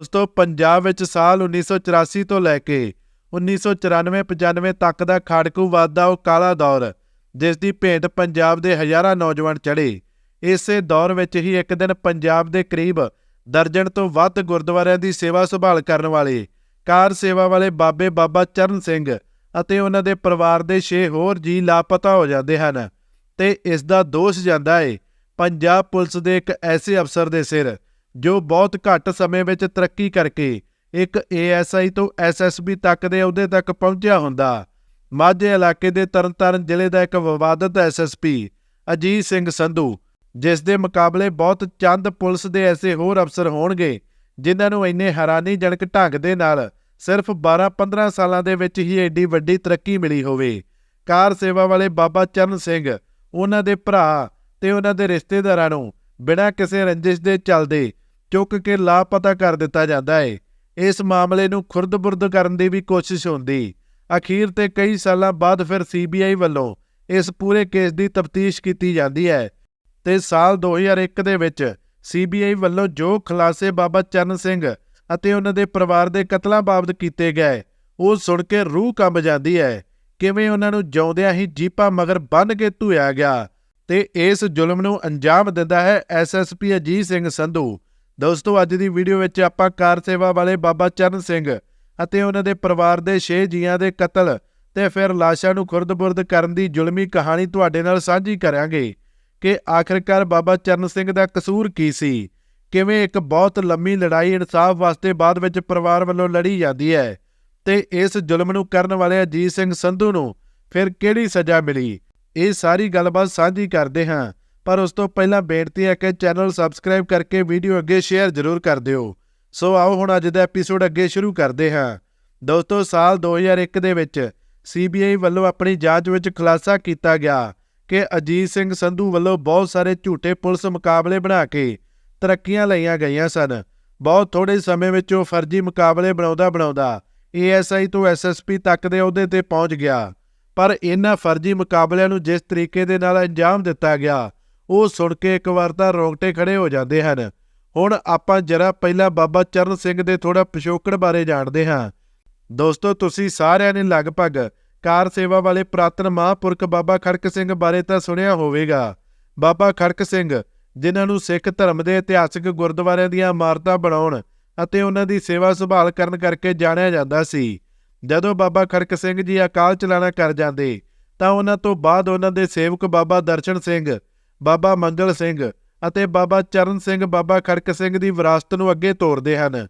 ਦੋਸਤੋ ਪੰਜਾਬ ਵਿੱਚ ਸਾਲ 1984 ਤੋਂ ਲੈ ਕੇ 1994-95 ਤੱਕ ਦਾ ਖਾੜਕੂ ਦਾ ਉਹ ਕਾਲਾ ਦੌਰ, ਜਿਸ ਦੀ ਭੇਟ ਪੰਜਾਬ ਦੇ ਹਜ਼ਾਰਾਂ ਨੌਜਵਾਨ ਚੜੇ ਇਸੇ ਦੌਰ ਵਿੱਚ ਹੀ ਇੱਕ ਦਿਨ ਪੰਜਾਬ ਦੇ ਕਰੀਬ ਦਰਜਨ ਤੋਂ ਵੱਧ ਗੁਰਦੁਆਰਿਆਂ ਦੀ ਸੇਵਾ ਸੰਭਾਲ ਕਰਨ ਵਾਲੇ, ਕਾਰ ਸੇਵਾ ਵਾਲੇ ਬਾਬੇ ਬਾਬਾ ਚਰਨ ਸਿੰਘ ਅਤੇ ਉਹਨਾਂ ਦੇ ਪਰਿਵਾਰ ਦੇ 6 ਹੋਰ ਜੀ ਲਾਪਤਾ ਹੋ ਜਾਂਦੇ ਹਨ। ਤੇ ਇਸ ਦਾ ਦੋਸ਼ ਜਾਂਦਾ ਏ, ਪੰਜਾਬ ਪੁਲਿਸ ਦੇ ਇੱਕ ਐਸੇ ਅਫਸਰ ਦੇ ਸਿਰ ਜੋ ਬਹੁਤ ਘੱਟ ਸਮੇਂ ਵਿੱਚ ਤਰੱਕੀ ਕਰਕੇ ਇੱਕ ਏਐਸਆਈ ਤੋਂ ਐਸਐਸਬੀ ਤੱਕ ਦੇ ਅਹੁਦੇ ਤੱਕ ਪਹੁੰਚਿਆ ਹੁੰਦਾ। ਮਾਝੇ ਇਲਾਕੇ ਦੇ ਤਰਨਤਾਰਨ ਜ਼ਿਲ੍ਹੇ ਦਾ ਇੱਕ ਵਿਵਾਦਤ ਐਸਐਸਪੀ ਅਜੀਤ ਸਿੰਘ ਸੰਧੂ, ਜਿਸ ਦੇ ਮੁਕਾਬਲੇ ਬਹੁਤ ਚੰਦ ਪੁਲਿਸ ਦੇ ਐਸੇ ਹੋਰ ਅਫਸਰ ਹੋਣਗੇ, ਜਿਨ੍ਹਾਂ ਨੂੰ ਇੰਨੇ ਹੈਰਾਨੀਜਨਕ ਢੰਗ ਦੇ ਨਾਲ ਸਿਰਫ 12-15 ਸਾਲਾਂ ਦੇ ਵਿੱਚ ਹੀ ਐਡੀ ਵੱਡੀ ਤਰੱਕੀ ਮਿਲੀ ਹੋਵੇ। ਕਾਰ ਸੇਵਾ ਵਾਲੇ ਬਾਬਾ ਚਰਨ ਸਿੰਘ, ਉਹਨਾਂ ਦੇ ਭਰਾ ਤੇ ਉਹਨਾਂ ਦੇ ਰਿਸ਼ਤੇਦਾਰਾਂ ਨੂੰ ਬਿਨਾਂ ਕਿਸੇ ਰੰਜਿਸ਼ ਦੇ ਚੱਲਦੇ ਚੁੱਕ ਕੇ ਲਾਪਤਾ ਕਰ ਦਿੱਤਾ ਜਾਂਦਾ ਹੈ ਇਸ ਮਾਮਲੇ ਨੂੰ ਖੁਰਦ-ਬੁਰਦ ਕਰਨ ਦੀ ਵੀ ਕੋਸ਼ਿਸ਼ ਹੁੰਦੀ। ਅਖੀਰ ਤੇ ਕਈ ਸਾਲਾਂ ਬਾਅਦ ਫਿਰ ਸੀਬੀਆਈ ਵੱਲੋਂ ਇਸ ਪੂਰੇ ਕੇਸ ਦੀ ਤਫਤੀਸ਼ ਕੀਤੀ ਜਾਂਦੀ ਹੈ। ਤੇ ਸਾਲ 2001 ਦੇ ਵਿੱਚ ਸੀਬੀਆਈ ਵੱਲੋਂ ਜੋ ਖੁਲਾਸੇ ਬਾਬਾ ਚਰਨ ਸਿੰਘ ਅਤੇ ਉਹਨਾਂ ਦੇ ਪਰਿਵਾਰ ਦੇ ਕਤਲਾਂ ਬਾਬਤ ਕੀਤੇ ਗਏ, ਉਹ ਸੁਣ ਕੇ ਰੂਹ ਕੰਬ ਜਾਂਦੀ ਹੈ। ਕਿਵੇਂ ਉਹਨਾਂ ਨੂੰ ਜਿਉਂਦਿਆਂ ਹੀ ਜੀਪਾ ਮਗਰ ਬੰਨ ਕੇ ਧੂਇਆ ਗਿਆ। ਤੇ ਇਸ ਜ਼ੁਲਮ ਨੂੰ ਅੰਜਾਮ ਦਿੰਦਾ ਹੈ ਐਸਐਸਪੀ ਅਜੀਤ ਸਿੰਘ ਸੰਧੂ। ਦੋਸਤੋ, ਅੱਜ ਦੀ ਵੀਡੀਓ ਵਿੱਚ ਆਪਾਂ ਕਾਰ ਸੇਵਾ ਵਾਲੇ ਬਾਬਾ ਚਰਨ ਸਿੰਘ ਅਤੇ ਉਹਨਾਂ ਦੇ ਪਰਿਵਾਰ ਦੇ 6 ਜੀਆਂ ਦੇ ਕਤਲ ਤੇ ਫਿਰ ਲਾਸ਼ਾਂ ਨੂੰ ਖੁਰਦ-ਬੁਰਦ ਕਰਨ ਦੀ ਜ਼ੁਲਮੀ ਕਹਾਣੀ ਤੁਹਾਡੇ ਨਾਲ ਸਾਂਝੀ ਕਰਾਂਗੇ ਕਿ ਆਖਰਕਾਰ ਬਾਬਾ ਚਰਨ ਸਿੰਘ ਦਾ ਕਸੂਰ ਕੀ ਸੀ? ਕਿਵੇਂ ਇੱਕ ਬਹੁਤ ਲੰਮੀ ਲੜਾਈ ਇਨਸਾਫ ਵਾਸਤੇ ਬਾਅਦ ਵਿੱਚ ਪਰਿਵਾਰ ਵੱਲੋਂ ਲੜੀ ਜਾਂਦੀ ਹੈ ਤੇ ਇਸ ਜ਼ੁਲਮ ਨੂੰ ਕਰਨ ਵਾਲੇ ਅਜੀਤ ਸਿੰਘ ਸੰਧੂ ਨੂੰ ਫਿਰ ਕਿਹੜੀ ਸਜ਼ਾ ਮਿਲੀ? ਇਹ ਸਾਰੀ ਗੱਲਬਾਤ ਸਾਂਝੀ ਕਰਦੇ ਹਾਂ। ਪਰ ਉਸ ਤੋਂ ਪਹਿਲਾਂ ਬੇਨਤੀ ਹੈ ਕਿ ਚੈਨਲ ਸਬਸਕ੍ਰਾਈਬ ਕਰਕੇ ਵੀਡੀਓ ਅੱਗੇ ਸ਼ੇਅਰ ਜ਼ਰੂਰ ਕਰ ਦਿਓ। ਸੋ ਆਓ ਹੁਣ ਅੱਜ ਦਾ ਐਪੀਸੋਡ ਅੱਗੇ ਸ਼ੁਰੂ ਕਰਦੇ ਹਾਂ। ਦੋਸਤੋ, ਸਾਲ 2001 ਦੇ ਵਿੱਚ ਸੀਬੀਆਈ ਵੱਲੋਂ ਆਪਣੀ ਜਾਂਚ ਵਿੱਚ ਖੁਲਾਸਾ ਕੀਤਾ ਗਿਆ ਕਿ ਅਜੀਤ ਸਿੰਘ ਸੰਧੂ ਵੱਲੋਂ ਬਹੁਤ ਸਾਰੇ ਝੂਠੇ ਪੁਲਿਸ ਮੁਕਾਬਲੇ ਬਣਾ ਕੇ ਤਰੱਕੀਆਂ ਲਈਆਂ ਗਈਆਂ ਸਨ। ਬਹੁਤ ਥੋੜੇ ਸਮੇਂ ਵਿੱਚ ਉਹ ਫਰਜ਼ੀ ਮੁਕਾਬਲੇ ਬਣਾਉਂਦਾ ਬਣਾਉਂਦਾ ਏਐਸਆਈ ਤੋਂ ਐਸਐਸਪੀ ਤੱਕ ਦੇ ਅਹੁਦੇ ਤੇ ਪਹੁੰਚ ਗਿਆ। ਪਰ ਇਹਨਾਂ ਫਰਜ਼ੀ ਮੁਕਾਬਲਿਆਂ ਨੂੰ ਜਿਸ ਤਰੀਕੇ ਦੇ ਨਾਲ ਅੰਜਾਮ ਦਿੱਤਾ ਗਿਆ ਉਹ ਸੁਣ ਕੇ ਇੱਕ ਵਾਰ ਤਾਂ ਰੋਂਗਟੇ ਖੜੇ ਹੋ ਜਾਂਦੇ ਹਨ। ਹੁਣ ਆਪਾਂ ਜਰਾ ਪਹਿਲਾਂ ਬਾਬਾ ਚਰਨ ਸਿੰਘ ਦੇ ਥੋੜਾ ਪਿਛੋਕੜ ਬਾਰੇ ਜਾਣਦੇ ਹਾਂ। ਦੋਸਤੋ, ਤੁਸੀਂ ਸਾਰਿਆਂ ਨੇ ਲਗਭਗ ਕਾਰ ਸੇਵਾ ਵਾਲੇ ਪ੍ਰਾਤਨ ਮਹਾਂਪੁਰਖ ਬਾਬਾ ਖੜਕ ਸਿੰਘ ਬਾਰੇ ਤਾਂ ਸੁਣਿਆ ਹੋਵੇਗਾ। ਬਾਬਾ ਖੜਕ ਸਿੰਘ, ਜਿਨ੍ਹਾਂ ਨੂੰ ਸਿੱਖ ਧਰਮ ਦੇ ਇਤਿਹਾਸਕ ਗੁਰਦੁਆਰਿਆਂ ਦੀਆਂ ਇਮਾਰਤਾਂ ਬਣਾਉਣ ਅਤੇ ਉਹਨਾਂ ਦੀ ਸੇਵਾ ਸੰਭਾਲ ਕਰਨ ਕਰਕੇ ਜਾਣਿਆ ਜਾਂਦਾ ਸੀ। ਜਦੋਂ ਬਾਬਾ ਖੜਕ ਸਿੰਘ ਜੀ ਅਕਾਲ ਚਲਾਣਾ ਕਰ ਜਾਂਦੇ, ਤਾਂ ਉਹਨਾਂ ਤੋਂ ਬਾਅਦ ਉਹਨਾਂ ਦੇ ਸੇਵਕ ਬਾਬਾ ਦਰਸ਼ਨ ਸਿੰਘ ਬਾਬਾ ਮੰਗਲ ਸਿੰਘ ਅਤੇ ਬਾਬਾ ਚਰਨ ਸਿੰਘ, ਬਾਬਾ ਖੜਕ ਸਿੰਘ ਦੀ ਵਿਰਾਸਤ ਨੂੰ ਅੱਗੇ ਤੋਰਦੇ ਹਨ।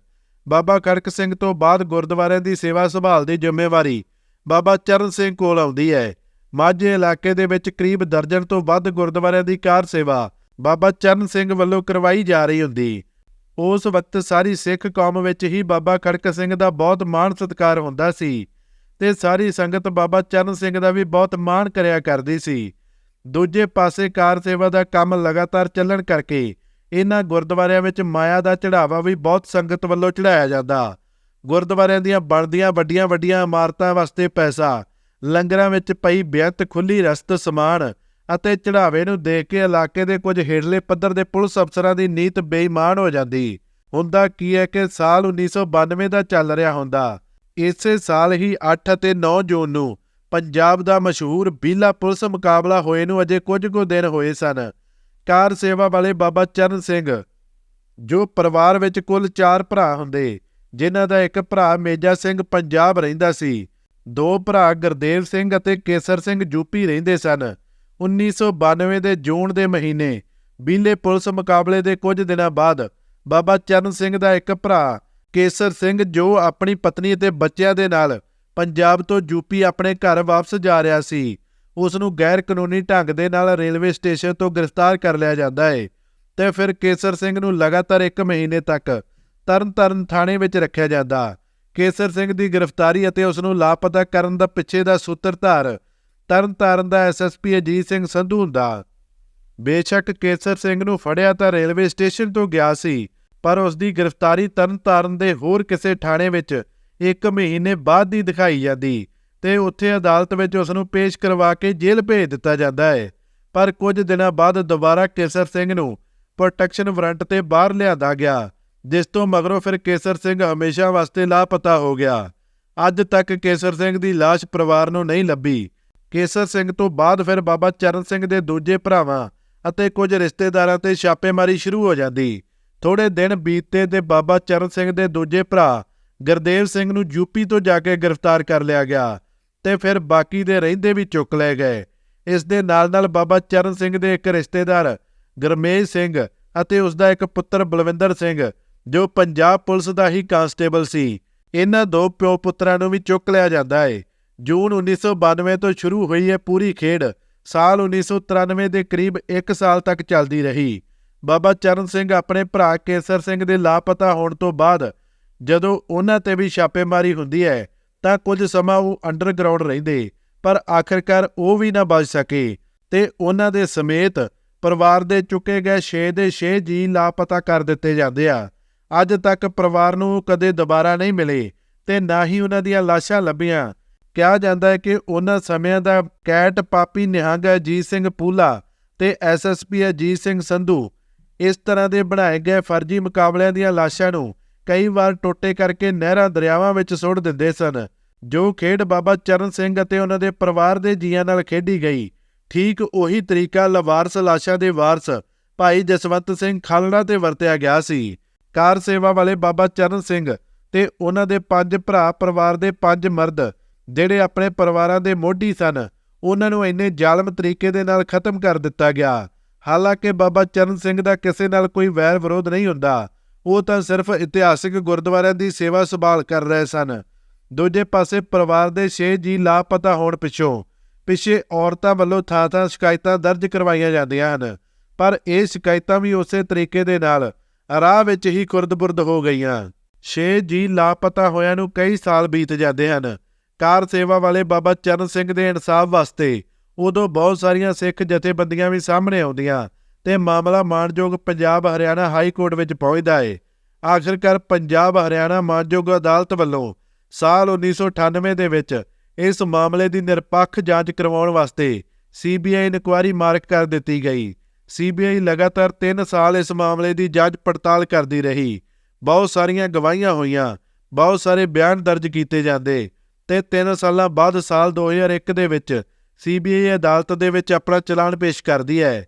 ਬਾਬਾ ਖੜਕ ਸਿੰਘ ਤੋਂ ਬਾਅਦ ਗੁਰਦੁਆਰਿਆਂ ਦੀ ਸੇਵਾ ਸੰਭਾਲ ਦੀ ਜ਼ਿੰਮੇਵਾਰੀ ਬਾਬਾ ਚਰਨ ਸਿੰਘ ਕੋਲ ਆਉਂਦੀ ਹੈ। ਮਾਝੇ ਇਲਾਕੇ ਦੇ ਵਿੱਚ ਕਰੀਬ ਦਰਜਨ ਤੋਂ ਵੱਧ ਗੁਰਦੁਆਰਿਆਂ ਦੀ ਕਾਰ ਸੇਵਾ ਬਾਬਾ ਚਰਨ ਸਿੰਘ ਵੱਲੋਂ ਕਰਵਾਈ ਜਾ ਰਹੀ ਹੁੰਦੀ। ਉਸ ਵਕਤ ਸਾਰੀ ਸਿੱਖ ਕੌਮ ਵਿੱਚ ਹੀ ਬਾਬਾ ਖੜਕ ਸਿੰਘ ਦਾ ਬਹੁਤ ਮਾਣ ਸਤਿਕਾਰ ਹੁੰਦਾ ਸੀ ਤੇ ਸਾਰੀ ਸੰਗਤ ਬਾਬਾ ਚਰਨ ਸਿੰਘ ਦਾ ਵੀ ਬਹੁਤ ਮਾਣ ਕਰਿਆ ਕਰਦੀ ਸੀ। ਦੂਜੇ ਪਾਸੇ ਕਾਰ ਸੇਵਾ ਦਾ ਕੰਮ ਲਗਾਤਾਰ ਚੱਲਣ ਕਰਕੇ ਇਹਨਾਂ ਗੁਰਦੁਆਰਿਆਂ ਵਿੱਚ ਮਾਇਆ ਦਾ ਚੜਾਵਾ ਵੀ ਬਹੁਤ ਸੰਗਤ ਵੱਲੋਂ ਚੜਾਇਆ ਜਾਂਦਾ। ਗੁਰਦੁਆਰਿਆਂ ਦੀਆਂ ਬਣਦੀਆਂ ਵੱਡੀਆਂ ਵੱਡੀਆਂ ਇਮਾਰਤਾਂ ਵਾਸਤੇ ਪੈਸਾ, ਲੰਗਰਾਂ ਵਿੱਚ ਪਈ ਬੇਅੰਤ ਖੁੱਲੀ ਰਸਤ ਸਮਾਨ ਅਤੇ ਚੜਾਵੇ ਨੂੰ ਦੇਖ ਕੇ ਇਲਾਕੇ ਦੇ ਕੁਝ ਹੇਠਲੇ ਪੱਧਰ ਦੇ ਪੁਲਿਸ ਅਫਸਰਾਂ ਦੀ ਨੀਤ ਬੇਈਮਾਨ ਹੋ ਜਾਂਦੀ। ਹੁੰਦਾ ਕੀ ਹੈ ਕਿ ਸਾਲ 1992 ਦਾ ਚੱਲ ਰਿਹਾ ਹੁੰਦਾ। ਇਸੇ ਸਾਲ ਹੀ 8 ਅਤੇ 9 ਜੂਨ ਨੂੰ ਪੰਜਾਬ ਦਾ ਮਸ਼ਹੂਰ ਬੀਲਾ ਪੁਲਿਸ ਮੁਕਾਬਲਾ ਹੋਏ ਨੂੰ ਅਜੇ ਕੁਝ ਕੁ ਦਿਨ ਹੋਏ ਸਨ। ਕਾਰ ਸੇਵਾ ਵਾਲੇ ਬਾਬਾ ਚਰਨ ਸਿੰਘ, ਜੋ ਪਰਿਵਾਰ ਵਿੱਚ ਕੁੱਲ 4 ਭਰਾ ਹੁੰਦੇ, ਜਿਨ੍ਹਾਂ ਦਾ ਇੱਕ ਭਰਾ ਮੇਜਾ ਸਿੰਘ ਪੰਜਾਬ ਰਹਿੰਦਾ ਸੀ, ਦੋ ਭਰਾ ਗੁਰਦੇਵ ਸਿੰਘ ਅਤੇ ਕੇਸਰ ਸਿੰਘ ਯੂਪੀ ਰਹਿੰਦੇ ਸਨ। 1992 ਦੇ ਜੂਨ ਦੇ ਮਹੀਨੇ ਬੀਲੇ ਪੁਲਿਸ ਮੁਕਾਬਲੇ ਦੇ ਕੁਝ ਦਿਨਾਂ ਬਾਅਦ ਬਾਬਾ ਚਰਨ ਸਿੰਘ ਦਾ ਇੱਕ ਭਰਾ ਕੇਸਰ ਸਿੰਘ ਜੋ ਆਪਣੀ ਪਤਨੀ ਅਤੇ ਬੱਚਿਆਂ ਦੇ ਨਾਲ ਪੰਜਾਬ ਤੋਂ ਯੂਪੀ ਆਪਣੇ ਘਰ ਵਾਪਸ ਜਾ ਰਿਹਾ ਸੀ। ਉਸ ਨੂੰ ਗੈਰ ਕਾਨੂੰਨੀ ਢੰਗ ਦੇ ਨਾਲ ਰੇਲਵੇ ਸਟੇਸ਼ਨ ਤੋਂ ਗ੍ਰਿਫਤਾਰ ਕਰ ਲਿਆ ਜਾਂਦਾ ਹੈ ਤੇ ਫਿਰ ਕੇਸਰ ਸਿੰਘ ਨੂੰ ਲਗਾਤਾਰ 1 ਮਹੀਨੇ ਤੱਕ ਤਰਨਤਾਰਨ ਥਾਣੇ ਵਿੱਚ ਰੱਖਿਆ ਜਾਂਦਾ। ਕੇਸਰ ਸਿੰਘ ਦੀ ਗ੍ਰਿਫਤਾਰੀ ਅਤੇ ਉਸ ਨੂੰ ਲਾਪਤਾ ਕਰਨ ਦਾ ਪਿੱਛੇ ਦਾ ਸੂਤਰਧਾਰ ਤਰਨਤਾਰਨ ਦਾ ਐਸਐਸਪੀ ਅਜੀਤ ਸਿੰਘ ਸੰਧੂ ਹੁੰਦਾ। ਬੇਸ਼ੱਕ ਕੇਸਰ ਸਿੰਘ ਨੂੰ ਫੜਿਆ ਤਾਂ ਰੇਲਵੇ ਸਟੇਸ਼ਨ ਤੋਂ ਗਿਆ ਸੀ, ਪਰ ਉਸ ਦੀ ਗ੍ਰਿਫਤਾਰੀ ਤਰਨਤਾਰਨ ਦੇ ਹੋਰ ਕਿਸੇ ਥਾਣੇ ਵਿੱਚ ਇੱਕ ਮਹੀਨੇ ਬਾਅਦ ਦੀ ਦਿਖਾਈ ਜਾਂਦੀ ਤੇ ਉੱਥੇ ਅਦਾਲਤ ਵਿੱਚ ਉਸ ਨੂੰ ਪੇਸ਼ ਕਰਵਾ ਕੇ ਜੇਲ੍ਹ ਭੇਜ ਦਿੱਤਾ ਜਾਂਦਾ ਹੈ। ਪਰ ਕੁਝ ਦਿਨਾਂ ਬਾਅਦ ਦੁਬਾਰਾ ਕੇਸਰ ਸਿੰਘ ਨੂੰ ਪ੍ਰੋਟੈਕਸ਼ਨ ਵਾਰੰਟ ਤੇ ਬਾਹਰ ਲਿਆਂਦਾ ਗਿਆ, ਜਿਸ ਤੋਂ ਮਗਰੋਂ ਫਿਰ ਕੇਸਰ ਸਿੰਘ ਹਮੇਸ਼ਾ ਵਾਸਤੇ ਲਾਪਤਾ ਹੋ ਗਿਆ। ਅੱਜ ਤੱਕ ਕੇਸਰ ਸਿੰਘ ਦੀ ਲਾਸ਼ ਪਰਿਵਾਰ ਨੂੰ ਨਹੀਂ ਲੱਭੀ। ਕੇਸਰ ਸਿੰਘ ਤੋਂ ਬਾਅਦ ਫਿਰ ਬਾਬਾ ਚਰਨ ਸਿੰਘ ਦੇ ਦੂਜੇ ਭਰਾਵਾਂ ਅਤੇ ਕੁਝ ਰਿਸ਼ਤੇਦਾਰਾਂ ਤੇ ਛਾਪੇਮਾਰੀ ਸ਼ੁਰੂ ਹੋ ਜਾਂਦੀ। ਥੋੜੇ ਦਿਨ ਬੀਤੇ ਤੇ ਬਾਬਾ ਚਰਨ ਸਿੰਘ ਦੇ ਦੂਜੇ ਭਰਾ ਗੁਰਦੇਵ ਸਿੰਘ ਨੂੰ ਯੂਪੀ ਤੋਂ ਜਾ ਕੇ ਗ੍ਰਿਫਤਾਰ ਕਰ ਲਿਆ ਗਿਆ ਤੇ ਫਿਰ ਬਾਕੀ ਦੇ ਰਹਿੰਦੇ ਵੀ ਚੁੱਕ ਲਏ ਗਏ। ਇਸ ਦੇ ਨਾਲ ਨਾਲ ਬਾਬਾ ਚਰਨ ਸਿੰਘ ਦੇ ਇੱਕ ਰਿਸ਼ਤੇਦਾਰ, ਗਰਮੇਜ ਸਿੰਘ ਅਤੇ ਉਸ ਦਾ ਇੱਕ ਪੁੱਤਰ ਬਲਵਿੰਦਰ ਸਿੰਘ, ਜੋ ਪੰਜਾਬ ਪੁਲਿਸ ਦਾ ਹੀ ਕਾਂਸਟੇਬਲ ਸੀ। ਇਹਨਾਂ ਦੋ ਪਿਓ ਪੁੱਤਰਾਂ ਨੂੰ ਵੀ ਚੁੱਕ ਲਿਆ ਜਾਂਦਾ ਹੈ ਜੂਨ 1992 ਤੋਂ ਸ਼ੁਰੂ ਹੋਈ ਹੈ ਪੂਰੀ ਖੇਡ ਸਾਲ 1993 ਦੇ ਕਰੀਬ 1 ਸਾਲ ਤੱਕ ਚੱਲਦੀ ਰਹੀ। ਬਾਬਾ ਚਰਨ ਸਿੰਘ ਆਪਣੇ ਭਰਾ ਕੇਸਰ ਸਿੰਘ ਦੇ ਲਾਪਤਾ ਹੋਣ ਤੋਂ ਬਾਅਦ ਜਦੋਂ ਉਹਨਾਂ ਤੇ ਵੀ ਛਾਪੇਮਾਰੀ ਹੁੰਦੀ ਹੈ, ਤਾਂ ਕੁਝ ਸਮਾਂ ਉਹ ਅੰਡਰਗਰਾਉਂਡ ਰਹਿੰਦੇ, ਪਰ ਆਖਰਕਾਰ ਉਹ ਵੀ ਨਾ ਬਚ ਸਕੇ ਤੇ ਉਹਨਾਂ ਦੇ ਸਮੇਤ ਪਰਿਵਾਰ ਦੇ ਚੁੱਕੇ ਗਏ 6 ਦੇ 6 ਜੀ ਲਾਪਤਾ ਕਰ ਦਿੱਤੇ ਜਾਂਦੇ ਆ। ਅੱਜ ਤੱਕ ਪਰਿਵਾਰ ਨੂੰ ਕਦੇ ਦੁਬਾਰਾ ਨਹੀਂ ਮਿਲੇ ਤੇ ਨਾ ਹੀ ਉਹਨਾਂ ਦੀਆਂ ਲਾਸ਼ਾਂ ਲੱਭੀਆਂ। ਕਿਹਾ ਜਾਂਦਾ ਹੈ ਕਿ ਉਹਨਾਂ ਸਮਿਆਂ ਦਾ ਕੈਟ ਪਾਪੀ ਨਿਹੰਗ ਅਜੀਤ ਸਿੰਘ ਪੂਲਾ ਤੇ ਐਸਐਸਪੀ ਅਜੀਤ ਸਿੰਘ ਸੰਧੂ। ਇਸ ਤਰ੍ਹਾਂ ਦੇ ਬਣਾਏ ਗਏ ਫਰਜ਼ੀ ਮੁਕਾਬਲਿਆਂ ਦੀਆਂ ਲਾਸ਼ਾਂ ਨੂੰ ਕਈ ਵਾਰ ਟੋਟੇ ਕਰਕੇ ਨਹਿਰਾਂ ਦਰਿਆਵਾਂ ਵਿੱਚ ਸੁੱਟ ਦਿੰਦੇ ਸਨ। ਜੋ ਖੇਡ ਬਾਬਾ ਚਰਨ ਸਿੰਘ ਅਤੇ ਉਹਨਾਂ ਦੇ ਪਰਿਵਾਰ ਦੇ ਜੀਆਂ ਨਾਲ ਖੇਡੀ ਗਈ, ਠੀਕ ਉਹੀ ਤਰੀਕਾ ਲਵਾਰਸ ਲਾਸ਼ਾਂ ਦੇ ਵਾਰਸ ਭਾਈ ਜਸਵੰਤ ਸਿੰਘ ਖਾਲੜਾ ਤੇ ਵਰਤਿਆ ਗਿਆ ਸੀ। ਕਾਰ ਸੇਵਾ ਵਾਲੇ ਬਾਬਾ ਚਰਨ ਸਿੰਘ ਤੇ ਉਹਨਾਂ ਦੇ ਪੰਜ ਭਰਾ ਪਰਿਵਾਰ ਦੇ ਪੰਜ ਮਰਦ, ਜਿਹੜੇ ਆਪਣੇ ਪਰਿਵਾਰਾਂ ਦੇ ਮੋਢੀ ਸਨ, ਉਹਨਾਂ ਨੂੰ ਇੰਨੇ ਜ਼ਾਲਮ ਤਰੀਕੇ ਦੇ ਨਾਲ ਖਤਮ ਕਰ ਦਿੱਤਾ ਗਿਆ। ਹਾਲਾਂਕਿ ਬਾਬਾ ਚਰਨ ਸਿੰਘ ਦਾ ਕਿਸੇ ਨਾਲ ਕੋਈ ਵੈਰ ਵਿਰੋਧ ਨਹੀਂ ਹੁੰਦਾ ਉਹ ਤਾਂ ਸਿਰਫ ਇਤਿਹਾਸਿਕ ਗੁਰਦੁਆਰਿਆਂ ਦੀ ਸੇਵਾ ਸੰਭਾਲ ਕਰ ਰਹੇ ਸਨ। ਦੂਜੇ ਪਾਸੇ ਪਰਿਵਾਰ ਦੇ 6 ਜੀ ਲਾਪਤਾ ਹੋਣ ਪਿੱਛੋਂ ਪਿੱਛੇ ਔਰਤਾਂ ਵੱਲੋਂ ਥਾਂ-ਥਾਂ ਸ਼ਿਕਾਇਤਾਂ ਦਰਜ ਕਰਵਾਈਆਂ ਜਾਂਦੀਆਂ ਹਨ, ਪਰ ਇਹ ਸ਼ਿਕਾਇਤਾਂ ਵੀ ਉਸੇ ਤਰੀਕੇ ਦੇ ਨਾਲ ਰਾਹ ਵਿੱਚ ਹੀ ਖੁਰਦ-ਬੁਰਦ ਹੋ ਗਈਆਂ। 6 ਜੀ ਲਾਪਤਾ ਹੋਇਆਂ ਨੂੰ ਕਈ ਸਾਲ ਬੀਤ ਜਾਂਦੇ ਹਨ। ਕਾਰ ਸੇਵਾ ਵਾਲੇ ਬਾਬਾ ਚਰਨ ਸਿੰਘ ਦੇ ਇਨਸਾਫ ਵਾਸਤੇ ਉਦੋਂ ਬਹੁਤ ਸਾਰੀਆਂ ਸਿੱਖ ਜਥੇਬੰਦੀਆਂ ਵੀ ਸਾਹਮਣੇ ਆਉਂਦੀਆਂ ਤੇ ਮਾਮਲਾ ਮਾਨਯੋਗ ਪੰਜਾਬ ਹਰਿਆਣਾ ਹਾਈ ਕੋਰਟ ਵਿੱਚ ਪਹੁੰਚਦਾ ਹੈ ਆਖਿਰਕਾਰ ਪੰਜਾਬ ਹਰਿਆਣਾ ਮਾਨਯੋਗ ਅਦਾਲਤ ਵੱਲੋਂ ਸਾਲ 1998 ਦੇ ਵਿੱਚ ਇਸ ਮਾਮਲੇ ਦੀ ਨਿਰਪੱਖ ਜਾਂਚ ਕਰਵਾਉਣ ਵਾਸਤੇ ਸੀਬੀਆਈ ਇਨਕੁਆਇਰੀ ਮਾਰਕ ਕਰ ਦਿੱਤੀ ਗਈ। ਸੀਬੀਆਈ ਲਗਾਤਾਰ 3 ਸਾਲ ਇਸ ਮਾਮਲੇ ਦੀ ਜਾਂਚ ਪੜਤਾਲ ਕਰਦੀ ਰਹੀ। ਬਹੁਤ ਸਾਰੀਆਂ ਗਵਾਹੀਆਂ ਹੋਈਆਂ, ਬਹੁਤ ਸਾਰੇ ਬਿਆਨ ਦਰਜ ਕੀਤੇ ਜਾਂਦੇ ਤੇ 3 ਸਾਲਾਂ ਬਾਅਦ ਸਾਲ 2001 ਦੇ ਵਿੱਚ ਸੀਬੀਆਈ ਅਦਾਲਤ ਦੇ ਵਿੱਚ ਆਪਣਾ ਚਲਾਨ ਪੇਸ਼ ਕਰਦੀ ਹੈ।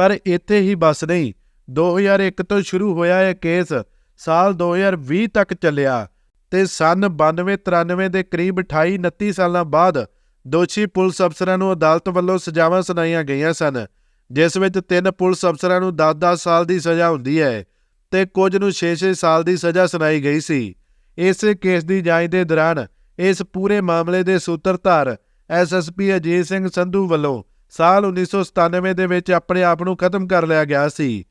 ਪਰ ਇੱਥੇ ਹੀ ਬਸ ਨਹੀਂ। 2001 ਤੋਂ ਸ਼ੁਰੂ ਹੋਇਆ ਇਹ ਕੇਸ, ਸਾਲ 2020 ਤੱਕ ਚੱਲਿਆ ਤੇ ਸਨ 92 93 ਦੇ ਕਰੀਬ 28 29 ਸਾਲਾਂ ਬਾਅਦ ਦੋਸ਼ੀ ਪੁਲਿਸ ਅਫਸਰਾਂ ਨੂੰ ਅਦਾਲਤ ਵੱਲੋਂ ਸਜ਼ਾਵਾਂ ਸੁਣਾਈਆਂ ਗਈਆਂ ਸਨ, ਜਿਸ ਵਿੱਚ ਤਿੰਨ ਪੁਲਿਸ ਅਫਸਰਾਂ ਨੂੰ 10-10 ਸਾਲ ਦੀ ਸਜ਼ਾ ਹੁੰਦੀ ਹੈ ਤੇ ਕੁਝ ਨੂੰ 6-6 ਸਾਲ ਦੀ ਸਜ਼ਾ ਸੁਣਾਈ ਗਈ ਸੀ। ਇਸ ਕੇਸ ਦੀ ਜਾਂਚ ਦੇ ਦੌਰਾਨ ਇਸ ਪੂਰੇ ਮਾਮਲੇ ਦੇ ਸੂਤਰਧਾਰ ਐਸਐਸਪੀ ਅਜੀਤ ਸਿੰਘ ਸੰਧੂ ਵੱਲੋਂ ਸਾਲ 1997 ਦੇ ਵਿੱਚ ਆਪਣੇ ਆਪ ਨੂੰ ਖਤਮ ਕਰ ਲਿਆ ਗਿਆ ਸੀ।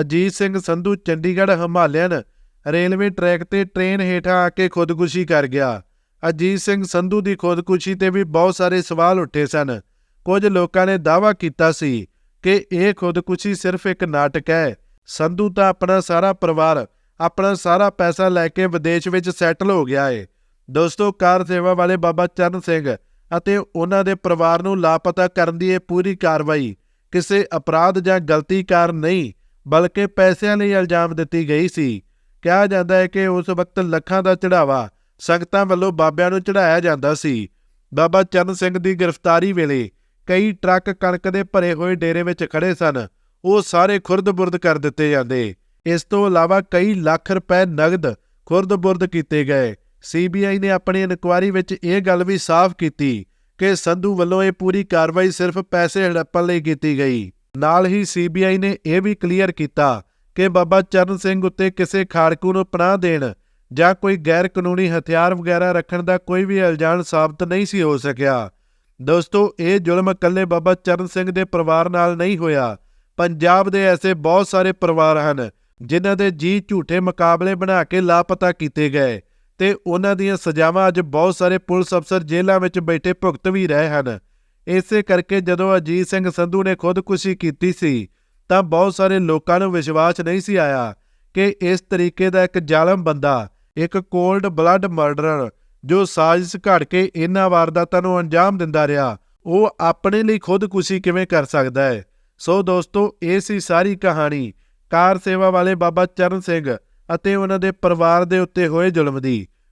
Ajit Singh Sandhu Chandigarh Himalayan railway track ਤੇ ਟ੍ਰੇਨ ਹੇਠਾਂ ਆ ਕੇ ਖੁਦਕੁਸ਼ੀ ਕਰ ਗਿਆ। ਅਜੀਤ ਸਿੰਘ ਸੰਧੂ ਦੀ ਖੁਦਕੁਸ਼ੀ ਤੇ ਵੀ ਬਹੁਤ ਸਾਰੇ ਸਵਾਲ ਉੱਠੇ ਸਨ। ਕੁਝ ਲੋਕਾਂ ਨੇ ਦਾਅਵਾ ਕੀਤਾ ਸੀ ਕਿ ਇਹ ਖੁਦਕੁਸ਼ੀ ਸਿਰਫ ਇੱਕ ਨਾਟਕ ਹੈ। ਸੰਧੂ ਤਾਂ ਆਪਣਾ ਸਾਰਾ ਪਰਿਵਾਰ, ਆਪਣਾ ਸਾਰਾ ਪੈਸਾ ਲੈ ਕੇ ਵਿਦੇਸ਼ ਵਿੱਚ ਸੈਟਲ ਹੋ ਗਿਆ ਹੈ ਦੋਸਤੋ, ਕਾਰ ਸੇਵਾ ਵਾਲੇ ਬਾਬਾ ਚਰਨ ਸਿੰਘ ਅਤੇ ਉਹਨਾਂ ਦੇ ਪਰਿਵਾਰ ਨੂੰ ਲਾਪਤਾ ਕਰਨ ਦੀ ਇਹ ਪੂਰੀ ਕਾਰਵਾਈ ਕਿਸੇ ਅਪਰਾਧ ਜਾਂ ਗਲਤੀ ਕਾਰਨ ਨਹੀਂ, ਬਲਕਿ ਪੈਸਿਆਂ ਲਈ ਇਲਜ਼ਾਮ ਦਿੱਤੀ ਗਈ ਸੀ। ਕਿਹਾ ਜਾਂਦਾ ਹੈ ਕਿ ਉਸ ਵਕਤ ਲੱਖਾਂ ਦਾ ਚੜਾਵਾ ਸੰਗਤਾਂ ਵੱਲੋਂ ਬਾਬਿਆਂ ਨੂੰ ਚੜਾਇਆ ਜਾਂਦਾ ਸੀ। ਬਾਬਾ ਚਰਨ ਸਿੰਘ ਦੀ ਗ੍ਰਿਫਤਾਰੀ ਵੇਲੇ ਕਈ ਟਰੱਕ ਕਣਕ ਦੇ ਭਰੇ ਹੋਏ ਡੇਰੇ ਵਿੱਚ ਖੜੇ ਸਨ। ਉਹ ਸਾਰੇ ਖੁਰਦ-ਬੁਰਦ ਕਰ ਦਿੱਤੇ ਜਾਂਦੇ। ਇਸ ਤੋਂ ਇਲਾਵਾ ਕਈ ਲੱਖ ਰੁਪਏ ਨਗਦ ਖੁਰਦ-ਬੁਰਦ ਕੀਤੇ ਗਏ। ਸੀਬੀਆਈ ਨੇ ਆਪਣੀ ਇਨਕੁਆਇਰੀ ਵਿੱਚ ਇਹ ਗੱਲ ਵੀ ਸਾਫ਼ ਕੀਤੀ ਕਿ ਸੰਧੂ ਵੱਲੋਂ ਇਹ ਪੂਰੀ ਕਾਰਵਾਈ ਸਿਰਫ ਪੈਸੇ ਹੜੱਪਣ ਲਈ ਕੀਤੀ ਗਈ। ਨਾਲ ਹੀ ਸੀਬੀਆਈ ਨੇ ਇਹ ਵੀ ਕਲੀਅਰ ਕੀਤਾ ਕਿ ਬਾਬਾ ਚਰਨ ਸਿੰਘ ਉੱਤੇ ਕਿਸੇ ਖਾੜਕੂ ਨੂੰ ਪਨਾਹ ਦੇਣ ਜਾਂ ਕੋਈ ਗੈਰ ਕਾਨੂੰਨੀ ਹਥਿਆਰ ਵਗੈਰਾ ਰੱਖਣ ਦਾ ਕੋਈ ਵੀ ਇਲਜ਼ਾਮ ਸਾਬਤ ਨਹੀਂ ਸੀ ਹੋ ਸਕਿਆ। ਦੋਸਤੋ, ਇਹ ਜ਼ੁਲਮ ਇਕੱਲੇ ਬਾਬਾ ਚਰਨ ਸਿੰਘ ਦੇ ਪਰਿਵਾਰ ਨਾਲ ਨਹੀਂ ਹੋਇਆ। ਪੰਜਾਬ ਦੇ ਐਸੇ ਬਹੁਤ ਸਾਰੇ ਪਰਿਵਾਰ ਹਨ ਜਿਨ੍ਹਾਂ ਦੇ ਜੀ ਝੂਠੇ ਮੁਕਾਬਲੇ ਬਣਾ ਕੇ ਲਾਪਤਾ ਕੀਤੇ ਗਏ। ਤੇ ਉਹਨਾਂ ਦੀਆਂ ਸਜ਼ਾਵਾਂ ਅੱਜ ਬਹੁਤ ਸਾਰੇ ਪੁਲਿਸ ਅਫਸਰ ਜੇਲ੍ਹਾਂ ਵਿੱਚ ਬੈਠੇ ਭੁਗਤ ਵੀ ਰਹੇ ਹਨ। ਇਸੇ ਕਰਕੇ ਜਦੋਂ ਅਜੀਤ ਸਿੰਘ ਸੰਧੂ ਨੇ ਖੁਦਕੁਸ਼ੀ ਕੀਤੀ ਸੀ, ਤਾਂ ਬਹੁਤ ਸਾਰੇ ਲੋਕਾਂ ਨੂੰ ਵਿਸ਼ਵਾਸ ਨਹੀਂ ਸੀ ਆਇਆ ਕਿ ਇਸ ਤਰੀਕੇ ਦਾ ਇੱਕ ਜ਼ਾਲਮ ਬੰਦਾ, ਇੱਕ ਕੋਲਡ ਬਲੱਡ ਮਰਡਰਰ, ਜੋ ਸਾਜ਼ਿਸ਼ ਘੜ ਕੇ ਇਹਨਾਂ ਵਾਰਦਾਤਾਂ ਨੂੰ ਅੰਜਾਮ ਦਿੰਦਾ ਰਿਹਾ, ਉਹ ਆਪਣੇ ਲਈ ਖੁਦਕੁਸ਼ੀ ਕਿਵੇਂ ਕਰ ਸਕਦਾ ਹੈ? ਸੋ ਦੋਸਤੋ, ਇਹ ਸੀ ਸਾਰੀ ਕਹਾਣੀ। ਕਾਰ ਸੇਵਾ ਵਾਲੇ ਬਾਬਾ ਚਰਨ ਸਿੰਘ ਅਤੇ ਉਹਨਾਂ ਦੇ ਪਰਿਵਾਰ ਦੇ ਉੱਤੇ ਹੋਏ ਜ਼ੁਲਮ ਦੀ।